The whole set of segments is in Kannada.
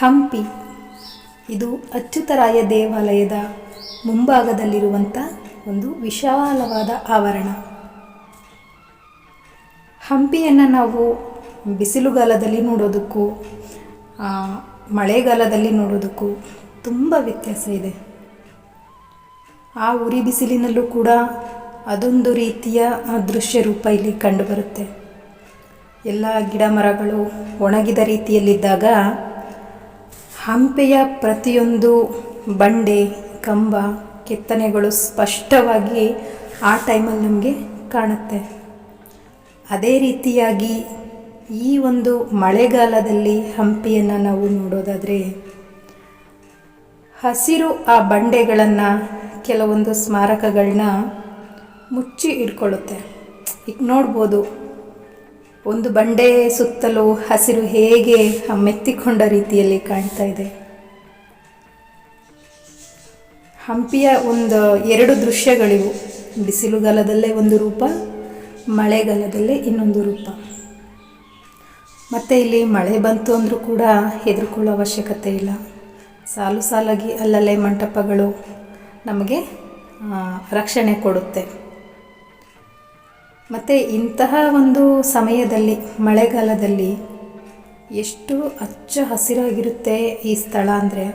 ಹಂಪಿ. ಇದು ಅಚ್ಯುತರಾಯ ದೇವಾಲಯದ ಮುಂಭಾಗದಲ್ಲಿರುವಂಥ ಒಂದು ವಿಶಾಲವಾದ ಆವರಣ. ಹಂಪಿಯನ್ನು ನಾವು ಬಿಸಿಲುಗಾಲದಲ್ಲಿ ನೋಡೋದಕ್ಕೂ ಮಳೆಗಾಲದಲ್ಲಿ ನೋಡೋದಕ್ಕೂ ತುಂಬ ವ್ಯತ್ಯಾಸ ಇದೆ. ಆ ಉರಿ ಬಿಸಿಲಿನಲ್ಲೂ ಕೂಡ ಅದೊಂದು ರೀತಿಯ ದೃಶ್ಯ ರೂಪ ಇಲ್ಲಿ ಕಂಡುಬರುತ್ತೆ. ಎಲ್ಲ ಗಿಡ ಮರಗಳು ಒಣಗಿದ ರೀತಿಯಲ್ಲಿದ್ದಾಗ ಹಂಪೆಯ ಪ್ರತಿಯೊಂದು ಬಂಡೆ, ಕಂಬ, ಕೆತ್ತನೆಗಳು ಸ್ಪಷ್ಟವಾಗಿ ಆ ಟೈಮಲ್ಲಿ ನಮಗೆ ಕಾಣುತ್ತೆ. ಅದೇ ರೀತಿಯಾಗಿ ಈ ಒಂದು ಮಳೆಗಾಲದಲ್ಲಿ ಹಂಪಿಯನ್ನು ನಾವು ನೋಡೋದಾದರೆ, ಹಸಿರು ಆ ಬಂಡೆಗಳನ್ನು ಕೆಲವೊಂದು ಸ್ಮಾರಕಗಳನ್ನ ಮುಚ್ಚಿ ಇಟ್ಕೊಳ್ಳುತ್ತೆ. ಈಗ ನೋಡ್ಬೋದು ಒಂದು ಬಂಡೆ ಸುತ್ತಲೂ ಹಸಿರು ಹೇಗೆ ಮೆತ್ತಿಕೊಂಡ ರೀತಿಯಲ್ಲಿ ಕಾಣ್ತಾ ಇದೆ. ಹಂಪಿಯ ಒಂದು ಎರಡು ದೃಶ್ಯಗಳಿವು. ಬಿಸಿಲುಗಾಲದಲ್ಲೇ ಒಂದು ರೂಪ, ಮಳೆಗಾಲದಲ್ಲೇ ಇನ್ನೊಂದು ರೂಪ. ಮತ್ತು ಇಲ್ಲಿ ಮಳೆ ಬಂತು ಅಂದರೂ ಕೂಡ ಹೆದರ್ಕೊಳ್ಳೋ ಅವಶ್ಯಕತೆ ಇಲ್ಲ. ಸಾಲು ಸಾಲಾಗಿ ಅಲ್ಲಲ್ಲೇ ಮಂಟಪಗಳು ನಮಗೆ ರಕ್ಷಣೆ ಕೊಡುತ್ತೆ. ಮತ್ತು ಇಂತಹ ಒಂದು ಸಮಯದಲ್ಲಿ, ಮಳೆಗಾಲದಲ್ಲಿ ಎಷ್ಟು ಅಚ್ಚ ಹಸಿರಾಗಿರುತ್ತೆ ಈ ಸ್ಥಳ ಅಂದರೆ,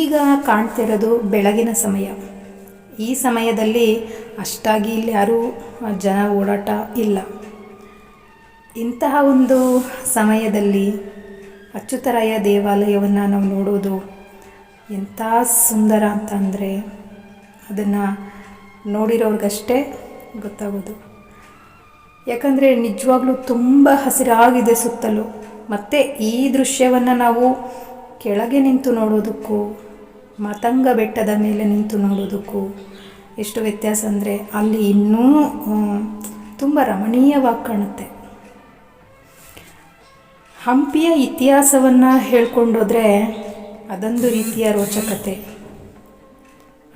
ಈಗ ಕಾಣ್ತಿರೋದು ಬೆಳಗಿನ ಸಮಯ. ಈ ಸಮಯದಲ್ಲಿ ಅಷ್ಟಾಗಿ ಇಲ್ಲಿ ಯಾರೂ ಜನ ಓಡಾಟ ಇಲ್ಲ. ಇಂತಹ ಒಂದು ಸಮಯದಲ್ಲಿ ಅಚ್ಚುತರಾಯ ದೇವಾಲಯವನ್ನು ನಾವು ನೋಡೋದು ಎಂಥ ಸುಂದರ ಅಂತಂದರೆ ಅದನ್ನು ನೋಡಿರೋರ್ಗಷ್ಟೇ ಗೊತ್ತಾಗೋದು. ಯಾಕಂದರೆ ನಿಜವಾಗ್ಲೂ ತುಂಬ ಹಸಿರಾಗಿದೆ ಸುತ್ತಲೂ. ಮತ್ತು ಈ ದೃಶ್ಯವನ್ನು ನಾವು ಕೆಳಗೆ ನಿಂತು ನೋಡೋದಕ್ಕೂ, ಮತಂಗ ಬೆಟ್ಟದ ಮೇಲೆ ನಿಂತು ನೋಡೋದಕ್ಕೂ ಎಷ್ಟು ವ್ಯತ್ಯಾಸ ಅಂದರೆ ಅಲ್ಲಿ ಇನ್ನೂ ತುಂಬ ರಮಣೀಯವಾಗಿ ಕಾಣುತ್ತೆ. ಹಂಪಿಯ ಇತಿಹಾಸವನ್ನು ಹೇಳ್ಕೊಂಡೋದ್ರೆ ಅದೊಂದು ರೀತಿಯ ರೋಚಕತೆ.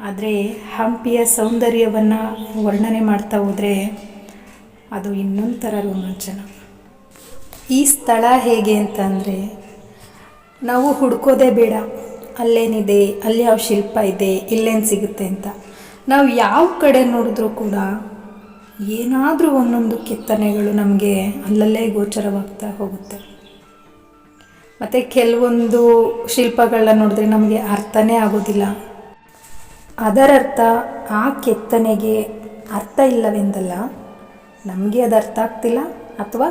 ಆದರೆ ಹಂಪಿಯ ಸೌಂದರ್ಯವನ್ನು ವರ್ಣನೆ ಮಾಡ್ತಾ ಹೋದರೆ ಅದು ಇನ್ನೊಂದು ಥರ ರೋಮಾಂಚನ. ಈ ಸ್ಥಳ ಹೇಗೆ ಅಂತಂದರೆ ನಾವು ಹುಡ್ಕೋದೇ ಬೇಡ. ಅಲ್ಲೇನಿದೆ, ಅಲ್ಲಿ ಯಾವ ಶಿಲ್ಪ ಇದೆ, ಇಲ್ಲೇನು ಸಿಗುತ್ತೆ ಅಂತ. ನಾವು ಯಾವ ಕಡೆ ನೋಡಿದ್ರೂ ಕೂಡ ಏನಾದರೂ ಒಂದೊಂದು ಕೆತ್ತನೆಗಳು ನಮಗೆ ಅಲ್ಲಲ್ಲೇ ಗೋಚರವಾಗ್ತಾ ಹೋಗುತ್ತೆ. ಮತ್ತು ಕೆಲವೊಂದು ಶಿಲ್ಪಗಳನ್ನ ನೋಡಿದ್ರೆ ನಮಗೆ ಅರ್ಥನೇ ಆಗೋದಿಲ್ಲ. ಅದರರ್ಥ ಆ ಕೆತ್ತನೆಗೆ ಅರ್ಥ ಇಲ್ಲವೆಂದಲ್ಲ? ನಮಗೆ ಅದು ಅರ್ಥ ಆಗ್ತಿಲ್ಲ ಅಥವಾ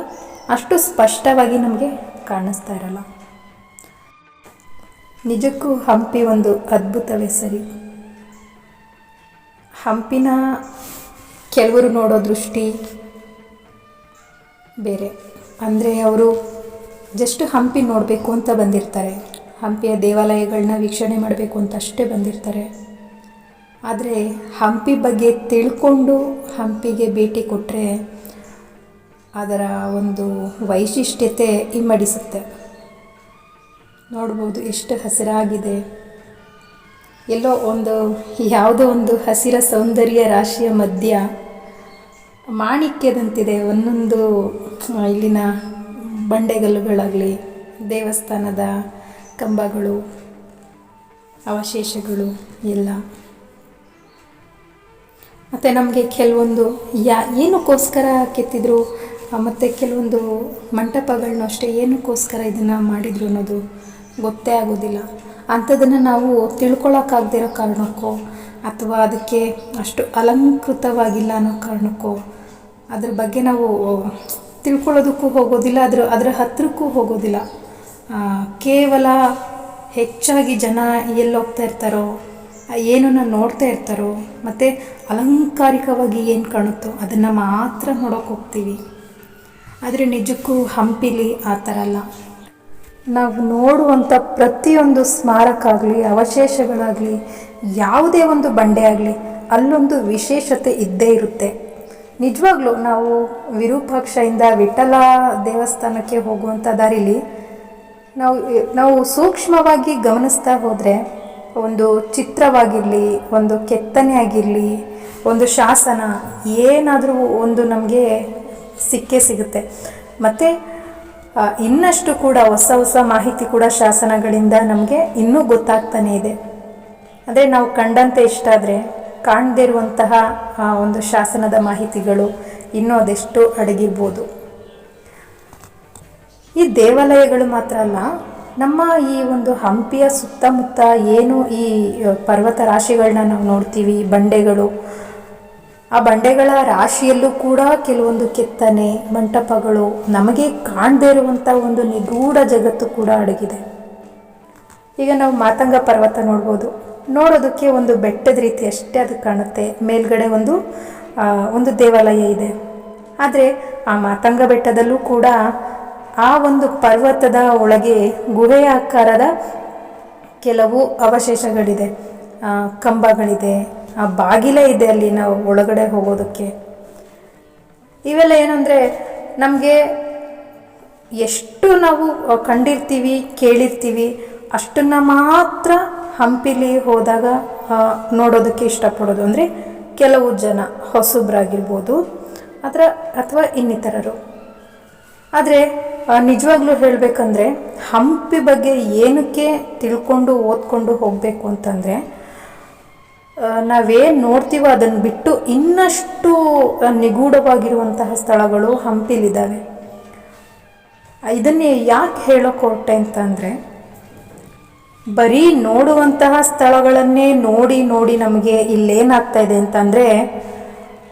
ಅಷ್ಟು ಸ್ಪಷ್ಟವಾಗಿ ನಮಗೆ ಕಾಣಿಸ್ತಾ ಇರಲ್ಲ? ನಿಜಕ್ಕೂ ಹಂಪಿ ಒಂದು ಅದ್ಭುತವೇ ಸರಿ. ಹಂಪಿನ ಕೆಲವರು ನೋಡೋ ದೃಷ್ಟಿ ಬೇರೆ. ಅಂದರೆ ಅವರು ಜಸ್ಟ್ ಹಂಪಿ ನೋಡಬೇಕು ಅಂತ ಬಂದಿರ್ತಾರೆ. ಹಂಪಿಯ ದೇವಾಲಯಗಳನ್ನ ವೀಕ್ಷಣೆ ಮಾಡಬೇಕು ಅಂತ ಅಷ್ಟೇ ಬಂದಿರ್ತಾರೆ. ಆದರೆ ಹಂಪಿ ಬಗ್ಗೆ ತಿಳ್ಕೊಂಡು ಹಂಪಿಗೆ ಭೇಟಿ ಕೊಟ್ಟರೆ ಅದರ ಒಂದು ವೈಶಿಷ್ಟ್ಯತೆ ಇಮ್ಮಡಿಸುತ್ತೆ ನೋಡ್ಬೋದು ಎಷ್ಟು ಹಸಿರಾಗಿದೆ. ಎಲ್ಲೋ ಒಂದು, ಯಾವುದೋ ಒಂದು ಹಸಿರ ಸೌಂದರ್ಯ ರಾಶಿಯ ಮಧ್ಯ ಮಾಣಿಕ್ಯದಂತಿದೆ. ಒಂದೊಂದು ಇಲ್ಲಿನ ಬಂಡೆಗಲ್ಲುಗಳಾಗಲಿ, ದೇವಸ್ಥಾನದ ಕಂಬಗಳು, ಅವಶೇಷಗಳು, ಎಲ್ಲ. ಮತ್ತು ನಮಗೆ ಕೆಲವೊಂದು ಯಾ, ಏನಕ್ಕೋಸ್ಕರ ಕೆತ್ತಿದ್ರು? ಮತ್ತು ಕೆಲವೊಂದು ಮಂಟಪಗಳನ್ನೂ ಅಷ್ಟೇ ಏನಕ್ಕೋಸ್ಕರ ಇದನ್ನು ಮಾಡಿದ್ರು ಅನ್ನೋದು ಗೊತ್ತೇ ಆಗೋದಿಲ್ಲ. ಅಂಥದ್ದನ್ನು ನಾವು ತಿಳ್ಕೊಳಕ್ಕಾಗದಿರೋ ಕಾರಣಕ್ಕೋ, ಅಥವಾ ಅದಕ್ಕೆ ಅಷ್ಟು ಅಲಂಕೃತವಾಗಿಲ್ಲ ಅನ್ನೋ ಕಾರಣಕ್ಕೋ, ಅದ್ರ ಬಗ್ಗೆ ನಾವು ತಿಳ್ಕೊಳ್ಳೋದಕ್ಕೂ ಹೋಗೋದಿಲ್ಲ, ಅದ್ರ, ಅದರ ಹತ್ತಿರಕ್ಕೂ ಹೋಗೋದಿಲ್ಲ. ಕೇವಲ ಹೆಚ್ಚಾಗಿ ಜನ ಎಲ್ಲೋಗ್ತಾ ಇರ್ತಾರೋ ಏನನ್ನ ನೋಡ್ತಾ ಇರ್ತಾರೋ, ಮತ್ತು ಅಲಂಕಾರಿಕವಾಗಿ ಏನು ಕಾಣುತ್ತೋ ಅದನ್ನು ಮಾತ್ರ ನೋಡೋಕೆ ಹೋಗ್ತೀವಿ. ಆದರೆ ನಿಜಕ್ಕೂ ಹಂಪಿಲಿ ಆ ಥರ ಅಲ್ಲ. ನಾವು ನೋಡುವಂಥ ಪ್ರತಿಯೊಂದು ಸ್ಮಾರಕ ಆಗಲಿ ಅವಶೇಷಗಳಾಗಲಿ, ಯಾವುದೇ ಒಂದು ಬಂಡೆ ಆಗಲಿ, ಅಲ್ಲೊಂದು ವಿಶೇಷತೆ ಇದ್ದೇ ಇರುತ್ತೆ. ನಿಜವಾಗ್ಲೂ ನಾವು ವಿರೂಪಾಕ್ಷಯಿಂದ ವಿಠಲ ದೇವಸ್ಥಾನಕ್ಕೆ ಹೋಗುವಂಥ ದಾರಿಲಿ ನಾವು ನಾವು ಸೂಕ್ಷ್ಮವಾಗಿ ಗಮನಿಸ್ತಾ ಹೋದರೆ ಒಂದು ಚಿತ್ರವಾಗಿರಲಿ, ಒಂದು ಕೆತ್ತನೆ ಆಗಿರಲಿ, ಒಂದು ಶಾಸನ, ಏನಾದರೂ ಒಂದು ನಮಗೆ ಸಿಕ್ಕೇ ಸಿಗುತ್ತೆ. ಮತ್ತು ಇನ್ನಷ್ಟು ಕೂಡ ಹೊಸ ಹೊಸ ಮಾಹಿತಿ ಕೂಡ ಶಾಸನಗಳಿಂದ ನಮಗೆ ಇನ್ನೂ ಗೊತ್ತಾಗ್ತಾನೆ ಇದೆ. ಅಂದರೆ ನಾವು ಕಂಡಂತೆ ಇಷ್ಟ ಆದರೆ ಕಾಣದೇ ಇರುವಂತಹ ಒಂದು ಶಾಸನದ ಮಾಹಿತಿಗಳು ಇನ್ನೂ ಅದೆಷ್ಟು ಅಡಗಿರ್ಬೋದು. ಈ ದೇವಾಲಯಗಳು ಮಾತ್ರ ಅಲ್ಲ ನಮ್ಮ ಈ ಒಂದು ಹಂಪಿಯ ಸುತ್ತಮುತ್ತ ಏನು ಈ ಪರ್ವತ ರಾಶಿಗಳನ್ನ ನಾವು ನೋಡ್ತೀವಿ, ಬಂಡೆಗಳು, ಆ ಬಂಡೆಗಳ ರಾಶಿಯಲ್ಲೂ ಕೂಡ ಕೆಲವೊಂದು ಕೆತ್ತನೆ, ಮಂಟಪಗಳು ನಮಗೆ ಕಾಣದೇ ಇರುವಂಥ ಒಂದು ನಿಗೂಢ ಜಗತ್ತು ಕೂಡ ಅಡಗಿದೆ. ಈಗ ನಾವು ಮಾತಂಗ ಪರ್ವತ ನೋಡ್ಬೋದು. ನೋಡೋದಕ್ಕೆ ಒಂದು ಬೆಟ್ಟದ ರೀತಿ ಅಷ್ಟೇ ಅದು ಕಾಣುತ್ತೆ. ಮೇಲ್ಗಡೆ ಒಂದು ಒಂದು ದೇವಾಲಯ ಇದೆ. ಆದರೆ ಆ ಮಾತಂಗ ಬೆಟ್ಟದಲ್ಲೂ ಕೂಡ ಆ ಒಂದು ಪರ್ವತದ ಒಳಗೆ ಗುಹೆಯ ಆಕಾರದ ಕೆಲವು ಅವಶೇಷಗಳಿದೆ. ಕಂಬಗಳಿದೆ, ಆ ಬಾಗಿಲೇ ಇದೆ ಅಲ್ಲಿ ನಾವು ಒಳಗಡೆ ಹೋಗೋದಕ್ಕೆ. ಇವೆಲ್ಲ ಏನಂದರೆ ನಮಗೆ ಎಷ್ಟು ನಾವು ಕಂಡಿರ್ತೀವಿ, ಕೇಳಿರ್ತೀವಿ, ಅಷ್ಟನ್ನು ಮಾತ್ರ ಹಂಪಿಲಿ ಹೋದಾಗ ನೋಡೋದಕ್ಕೆ ಇಷ್ಟಪಡೋದು. ಅಂದರೆ ಕೆಲವು ಜನ ಹೊಸಬ್ರಾಗಿರ್ಬೋದು ಅದರ ಅಥವಾ ಇನ್ನಿತರರು. ಆದರೆ ನಿಜವಾಗ್ಲೂ ಹೇಳಬೇಕಂದ್ರೆ, ಹಂಪಿ ಬಗ್ಗೆ ಏನಕ್ಕೆ ತಿಳ್ಕೊಂಡು ಓದ್ಕೊಂಡು ಹೋಗಬೇಕು ಅಂತಂದರೆ ನಾವೇನು ನೋಡ್ತೀವೋ ಅದನ್ನು ಬಿಟ್ಟು ಇನ್ನಷ್ಟು ನಿಗೂಢವಾಗಿರುವಂತಹ ಸ್ಥಳಗಳು ಹಂಪಿಲಿದ್ದಾವೆ ಇದನ್ನೇ ಯಾಕೆ ಹೇಳೋಕೆ ಹೊರಟೆ ಅಂತಂದರೆ, ಬರೀ ನೋಡುವಂತಹ ಸ್ಥಳಗಳನ್ನೇ ನೋಡಿ ನೋಡಿ ನಮಗೆ ಇಲ್ಲೇನಾಗ್ತಾ ಇದೆ ಅಂತಂದರೆ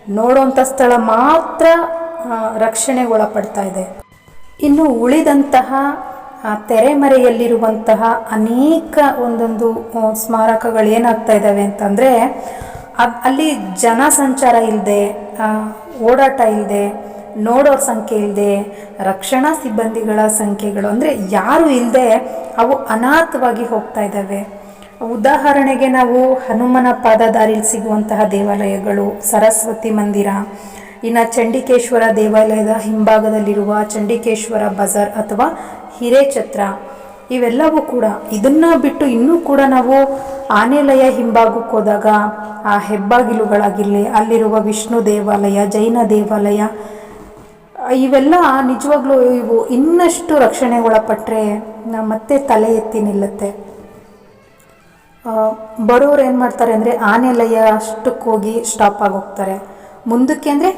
ನೋಡುವಂಥ ಸ್ಥಳ ಮಾತ್ರ ರಕ್ಷಣೆಗೆ ರಕ್ಷಣೆಗೊಳಪಡ್ತಾ ಇದೆ. ಇನ್ನು ಉಳಿದಂತಹ ತೆರೆಮರೆಯಲ್ಲಿರುವಂತಹ ಅನೇಕ ಒಂದೊಂದು ಸ್ಮಾರಕಗಳು ಏನಾಗ್ತಾ ಇದ್ದಾವೆ ಅಂತಂದರೆ ಅಲ್ಲಿ ಜನ ಸಂಚಾರ ಇಲ್ಲದೆ ಓಡಾಟ ಇಲ್ಲದೆ ನೋಡೋರ ಸಂಖ್ಯೆ ಇಲ್ಲದೆ ರಕ್ಷಣಾ ಸಿಬ್ಬಂದಿಗಳ ಸಂಖ್ಯೆಗಳು, ಅಂದರೆ ಯಾರು ಇಲ್ಲದೆ ಅವು ಅನಾಥವಾಗಿ ಹೋಗ್ತಾ ಇದ್ದಾವೆ. ಉದಾಹರಣೆಗೆ ನಾವು ಹನುಮನ ಪಾದದಾರಿಲಿ ಸಿಗುವಂತಹ ದೇವಾಲಯಗಳು, ಸರಸ್ವತಿ ಮಂದಿರ ಇನ್ನು ಚಂಡಿಕೇಶ್ವರ ದೇವಾಲಯದ ಹಿಂಭಾಗದಲ್ಲಿರುವ ಚಂಡಿಕೇಶ್ವರ ಬಜಾರ್ ಅಥವಾ ಹಿರೇಛತ್ರ ಇವೆಲ್ಲವೂ ಕೂಡ ಇದನ್ನು ಬಿಟ್ಟು ಇನ್ನೂ ಕೂಡ ನಾವು ಆನೆಲಯ ಹಿಂಭಾಗಕ್ಕೆ ಹೋದಾಗ ಆ ಹೆಬ್ಬಾಗಿಲುಗಳಾಗಿರಲಿ, ಅಲ್ಲಿರುವ ವಿಷ್ಣು ದೇವಾಲಯ, ಜೈನ ದೇವಾಲಯ, ಇವೆಲ್ಲ ನಿಜವಾಗ್ಲೂ ಇವು ಇನ್ನಷ್ಟು ನಾ ಮತ್ತೆ ತಲೆ ಎತ್ತಿ ನಿಲ್ಲುತ್ತೆ. ಬರೋರು ಏನು ಮಾಡ್ತಾರೆ ಅಂದರೆ ಆನೆಲಯ ಅಷ್ಟಕ್ಕೋಗಿ ಸ್ಟಾಪ್ ಆಗಿ ಹೋಗ್ತಾರೆ ಮುಂದಕ್ಕೆ ಅಂದರೆ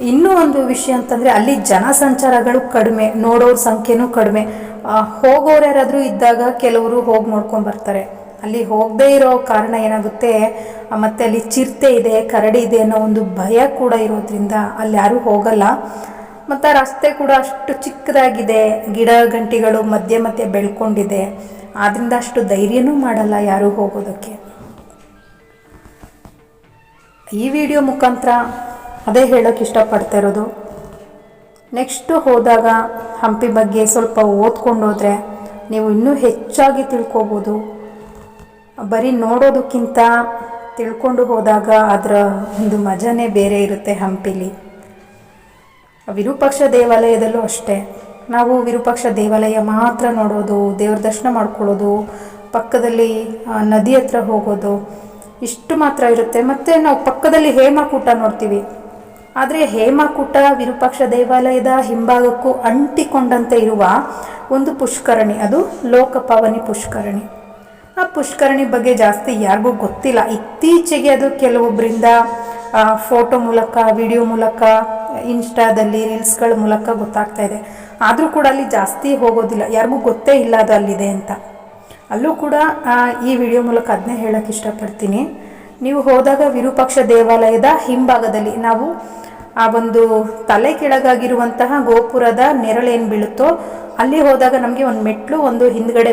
ಇನ್ನೂ ಒಂದು ವಿಷಯ ಅಂತಂದರೆ ಅಲ್ಲಿ ಜನಸಂಚಾರಗಳು ಕಡಿಮೆ, ನೋಡೋರ ಸಂಖ್ಯೆನೂ ಕಡಿಮೆ. ಹೋಗೋರು ಯಾರಾದರೂ ಇದ್ದಾಗ ಕೆಲವರು ಹೋಗಿ ನೋಡ್ಕೊಂಡು ಬರ್ತಾರೆ. ಅಲ್ಲಿ ಹೋಗದೇ ಇರೋ ಕಾರಣ ಏನಾಗುತ್ತೆ? ಮತ್ತು ಅಲ್ಲಿ ಚಿರತೆ ಇದೆ, ಕರಡಿ ಇದೆ ಅನ್ನೋ ಒಂದು ಭಯ ಕೂಡ ಇರೋದ್ರಿಂದ ಅಲ್ಲಿ ಯಾರೂ ಹೋಗಲ್ಲ. ಮತ್ತು ರಸ್ತೆ ಕೂಡ ಅಷ್ಟು ಚಿಕ್ಕದಾಗಿದೆ, ಗಿಡ ಗಂಟಿಗಳು ಮಧ್ಯೆ ಮಧ್ಯೆ ಬೆಳ್ಕೊಂಡಿದೆ. ಆದ್ದರಿಂದ ಅಷ್ಟು ಧೈರ್ಯನೂ ಮಾಡಲ್ಲ ಯಾರೂ ಹೋಗೋದಕ್ಕೆ. ಈ ವಿಡಿಯೋ ಮುಖಾಂತರ ಅದೇ ಹೇಳೋಕ್ಕೆ ಇಷ್ಟಪಡ್ತಾ ಇರೋದು. ನೆಕ್ಸ್ಟು ಹೋದಾಗ ಹಂಪಿ ಬಗ್ಗೆ ಸ್ವಲ್ಪ ಓದ್ಕೊಂಡು ಹೋದರೆ ನೀವು ಇನ್ನೂ ಹೆಚ್ಚಾಗಿ ತಿಳ್ಕೊಬೋದು. ಬರೀ ನೋಡೋದಕ್ಕಿಂತ ತಿಳ್ಕೊಂಡು ಹೋದಾಗ ಅದರ ಒಂದು ಮಜನೇ ಬೇರೆ ಇರುತ್ತೆ ಹಂಪಿಲಿ. ವಿರೂಪಾಕ್ಷ ದೇವಾಲಯದಲ್ಲೂ ಅಷ್ಟೇ. ನಾವು ವಿರೂಪಾಕ್ಷ ದೇವಾಲಯ ಮಾತ್ರ ನೋಡೋದು, ದೇವ್ರ ದರ್ಶನ ಮಾಡ್ಕೊಳ್ಳೋದು, ಪಕ್ಕದಲ್ಲಿ ನದಿ ಹತ್ರ ಹೋಗೋದು ಇಷ್ಟು ಮಾತ್ರ ಇರುತ್ತೆ. ಮತ್ತು ನಾವು ಪಕ್ಕದಲ್ಲಿ ಹೇಮಕೂಟ ನೋಡ್ತೀವಿ. ಆದರೆ ಹೇಮಕೂಟ ವಿರೂಪಾಕ್ಷ ದೇವಾಲಯದ ಹಿಂಭಾಗಕ್ಕೂ ಅಂಟಿಕೊಂಡಂತೆ ಇರುವ ಒಂದು ಪುಷ್ಕರಣಿ. ಅದು ಲೋಕಪಾವನಿ ಪುಷ್ಕರಣಿ. ಆ ಪುಷ್ಕರಣಿ ಬಗ್ಗೆ ಜಾಸ್ತಿ ಯಾರಿಗೂ ಗೊತ್ತಿಲ್ಲ. ಇತ್ತೀಚೆಗೆ ಅದು ಕೆಲವೊಬ್ಬರಿಂದ ಫೋಟೋ ಮೂಲಕ, ವಿಡಿಯೋ ಮೂಲಕ, ಇನ್ಸ್ಟಾದಲ್ಲಿ, ರೀಲ್ಸ್ಗಳ ಮೂಲಕ ಗೊತ್ತಾಗ್ತಾ ಇದೆ. ಆದರೂ ಕೂಡ ಅಲ್ಲಿ ಜಾಸ್ತಿ ಹೋಗೋದಿಲ್ಲ. ಯಾರಿಗೂ ಗೊತ್ತೇ ಇಲ್ಲ ಅದು ಅಲ್ಲಿದೆ ಅಂತ. ಅಲ್ಲೂ ಕೂಡ ಈ ವಿಡಿಯೋ ಮೂಲಕ ಅದನ್ನೇ ಹೇಳೋಕ್ಕೆ ಇಷ್ಟಪಡ್ತೀನಿ. ನೀವು ಹೋದಾಗ ವಿರೂಪಾಕ್ಷ ದೇವಾಲಯದ ಹಿಂಭಾಗದಲ್ಲಿ ನಾವು ಆ ಒಂದು ತಲೆ ಕೆಳಗಾಗಿರುವಂತಹ ಗೋಪುರದ ನೆರಳೇನು ಬೀಳುತ್ತೋ, ಅಲ್ಲಿ ಹೋದಾಗ ನಮಗೆ ಒಂದು ಮೆಟ್ಲು ಒಂದು ಹಿಂದ್ಗಡೆ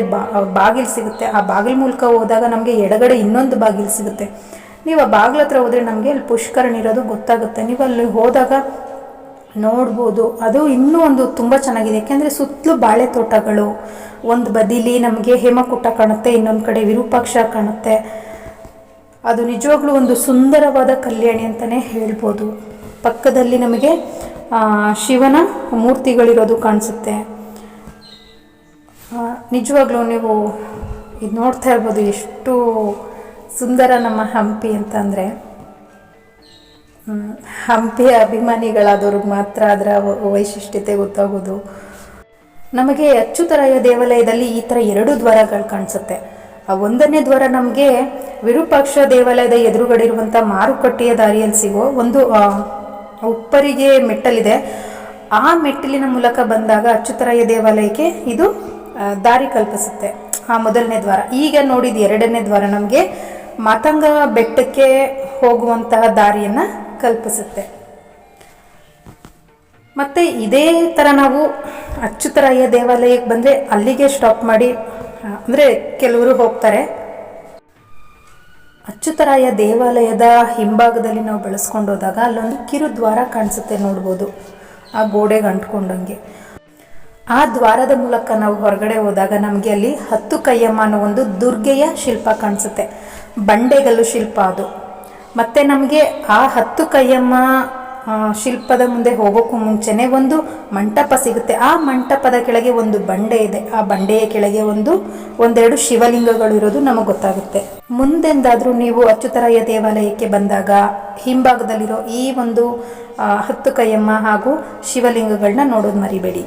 ಬಾಗಿಲು ಸಿಗುತ್ತೆ. ಆ ಬಾಗಿಲು ಮೂಲಕ ಹೋದಾಗ ನಮಗೆ ಎಡಗಡೆ ಇನ್ನೊಂದು ಬಾಗಿಲು ಸಿಗುತ್ತೆ. ನೀವು ಆ ಬಾಗಿಲ ಹತ್ರ ಹೋದರೆ ನಮಗೆ ಅಲ್ಲಿ ಪುಷ್ಕರಣಿ ಇರೋದು ಗೊತ್ತಾಗುತ್ತೆ. ನೀವು ಅಲ್ಲಿ ಹೋದಾಗ ನೋಡ್ಬೋದು. ಅದು ಇನ್ನೂ ಒಂದು ತುಂಬ ಚೆನ್ನಾಗಿದೆ. ಯಾಕೆಂದರೆ ಸುತ್ತಲೂ ಬಾಳೆ ತೋಟಗಳು ಒಂದು ಬದಿಲಿ ನಮಗೆ ಹೇಮಕೂಟ ಕಾಣುತ್ತೆ, ಇನ್ನೊಂದು ಕಡೆ ವಿರೂಪಾಕ್ಷ ಕಾಣುತ್ತೆ. ಅದು ನಿಜವಾಗ್ಲೂ ಒಂದು ಸುಂದರವಾದ ಕಲ್ಯಾಣಿ ಅಂತಲೇ ಹೇಳ್ಬೋದು. ಪಕ್ಕದಲ್ಲಿ ನಮಗೆ ಶಿವನ ಮೂರ್ತಿಗಳಿರೋದು ಕಾಣಿಸುತ್ತೆ. ನಿಜವಾಗ್ಲೂ ನೀವು ಇದು ನೋಡ್ತಾ ಇರ್ಬೋದು ಎಷ್ಟು ಸುಂದರ ನಮ್ಮ ಹಂಪಿ ಅಂತಂದರೆ ಹಂಪಿಯ ಅಭಿಮಾನಿಗಳಾದವ್ರಿಗೆ ಮಾತ್ರ ಅದರ ವೈಶಿಷ್ಟ್ಯತೆ ಗೊತ್ತಾಗೋದು. ನಮಗೆ ಅಚ್ಚುತರಾಯ ದೇವಾಲಯದಲ್ಲಿ ಈ ಥರ ಎರಡು ದ್ವಾರಗಳು ಕಾಣಿಸುತ್ತೆ. ಆ ಒಂದನೇ ದ್ವಾರ ನಮಗೆ ವಿರೂಪಾಕ್ಷ ದೇವಾಲಯದ ಎದುರುಗಡೆ ಇರುವಂಥ ಮಾರುಕಟ್ಟೆಯ ದಾರಿಯಲ್ಲಿ ಸಿಗೋ ಒಂದು ಉಪ್ಪರಿಗೆ ಮೆಟ್ಟಲಿದೆ. ಆ ಮೆಟ್ಟಿಲಿನ ಮೂಲಕ ಬಂದಾಗ ಅಚ್ಚುತರಾಯ ದೇವಾಲಯಕ್ಕೆ ಇದು ದಾರಿ ಕಲ್ಪಿಸುತ್ತೆ. ಆ ಮೊದಲನೇ ದ್ವಾರ. ಈಗ ನೋಡಿದ ಎರಡನೇ ದ್ವಾರ ನಮಗೆ ಮಾತಂಗ ಬೆಟ್ಟಕ್ಕೆ ಹೋಗುವಂತಹ ದಾರಿಯನ್ನು ಕಲ್ಪಿಸುತ್ತೆ. ಮತ್ತು ಇದೇ ಥರ ನಾವು ಅಚ್ಚುತರಾಯ ದೇವಾಲಯಕ್ಕೆ ಬಂದರೆ ಅಲ್ಲಿಗೆ ಸ್ಟಾಪ್ ಮಾಡಿ ಅಂದರೆ ಕೆಲವರು ಹೋಗ್ತಾರೆ. ಅಚ್ಚುತರಾಯ ದೇವಾಲಯದ ಹಿಂಭಾಗದಲ್ಲಿ ನಾವು ಬೆಳೆಸ್ಕೊಂಡು ಹೋದಾಗ ಅಲ್ಲೊಂದು ಕಿರು ದ್ವಾರ ಕಾಣಿಸುತ್ತೆ ನೋಡ್ಬೋದು. ಆ ಗೋಡೆಗೆ ಅಂಟ್ಕೊಂಡಂಗೆ. ಆ ದ್ವಾರದ ಮೂಲಕ ನಾವು ಹೊರಗಡೆ ಹೋದಾಗ ನಮಗೆ ಅಲ್ಲಿ ಹತ್ತು ಕೈಯಮ್ಮ ಅನ್ನೋ ಒಂದು ದುರ್ಗೆಯ ಶಿಲ್ಪ ಕಾಣಿಸುತ್ತೆ. ಬಂಡೆಗಲ್ಲು ಶಿಲ್ಪ ಅದು. ಮತ್ತು ನಮಗೆ ಆ ಹತ್ತು ಕೈಯಮ್ಮ ಶಿಲ್ಪದ ಮುಂದೆ ಹೋಗೋಕ್ಕೂ ಮುಂಚೆನೆ ಒಂದು ಮಂಟಪ ಸಿಗುತ್ತೆ. ಆ ಮಂಟಪದ ಕೆಳಗೆ ಒಂದು ಬಂಡೆ ಇದೆ. ಆ ಬಂಡೆಯ ಕೆಳಗೆ ಒಂದು, ಒಂದೆರಡು ಶಿವಲಿಂಗಗಳು ಇರೋದು ನಮಗೆ ಗೊತ್ತಾಗುತ್ತೆ. ಮುಂದೆಂದಾದರೂ ನೀವು ಅಚ್ಚುತರಾಯ ದೇವಾಲಯಕ್ಕೆ ಬಂದಾಗ, ಹಿಂಭಾಗದಲ್ಲಿರೋ ಈ ಒಂದು ಹತ್ತು ಕೈಯಮ್ಮ ಹಾಗೂ ಶಿವಲಿಂಗಗಳನ್ನ ನೋಡೋದು ಮರಿಬೇಡಿ.